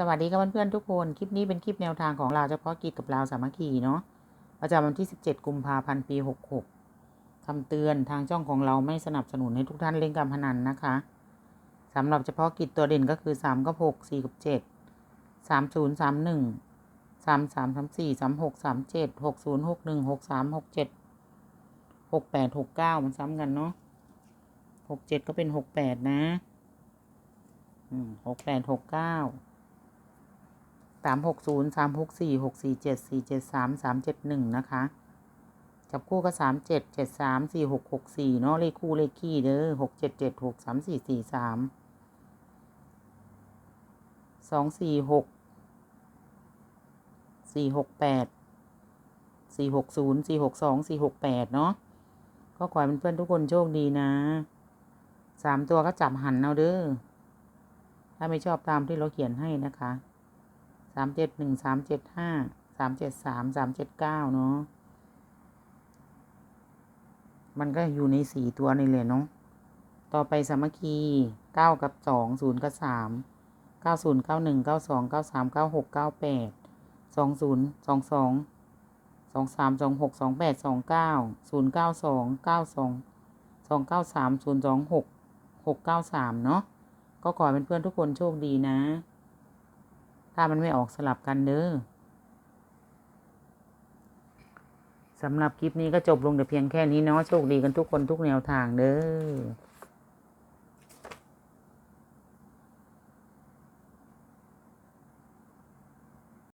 สวัสดีครับเพื่อนๆทุกคน คลิปนี้เป็นคลิปแนวทางของเราวเฉพาะกิจกับเราวสามัคคีเนาะ ประจำวันที่ 17 กุมภาพันธ์ ปี 66คำเตือนทางช่องของเราไม่สนับสนุนให้ทุกท่านเล่นการพนันนะคะ สำหรับเฉพาะกิจตัวเด่นก็คือ 3 กับ 6 4 กับ 7 3 0 3 1 3 3 3 4 3 6 3 7 6 0 6 1 6 3 6 7 6 8 6 9 มันซ้ำกันเนาะ6 7 ก็เป็น 6 8 นะอืม6 8 6 9 สามหกศูนย์สามหกสี่หกสี่เจ็ดสี่เจ็ดสามสามเจ็ดหนึ่งนะคะ จับคู่ก็สามเจ็ดเจ็ดสามสี่หกหกสี่เนาะเลขคู่เลขคี่เด้อหกเจ็ดเจ็ดหกสามสี่สี่สามสองสี่หกสี่หกแปดสี่หกศูนย์สี่หกสองสี่หกแปดเนาะก็ขอให้เพื่อนๆทุกคนโชคดีนะสามตัวก็จับหันเอาเด้อถ้าไม่ชอบตามที่เราเขียนให้นะคะ สามเจ็ดหนึ่งสามเจ็ดห้าสามเจ็ดสามสามเจ็ดเก้าเนาะมันก็อยู่ในสี่ตัวนี่เลยเนาะต่อไปสามัคคีเก้ากับสองศูนย์กับสามเก้าศูนย์เก้าหนึ่งเก้าสองเก้าสามเก้าหกเก้าแปดสองศูนย์สองสองสองสามสองหกสองแปดสองเก้าศูนย์เก้าสองเก้าสองสองเก้าสามศูนย์สองหกหกเก้าสามเนาะก็ขอเป็นเพื่อนทุกคนโชคดีนะ ถ้ามันไม่ออกสลับกันเด้อสำหรับคลิปนี้ก็จบลงแต่เพียงแค่นี้เนาะโชคดีกันทุกคนทุกแนวทางเด้อ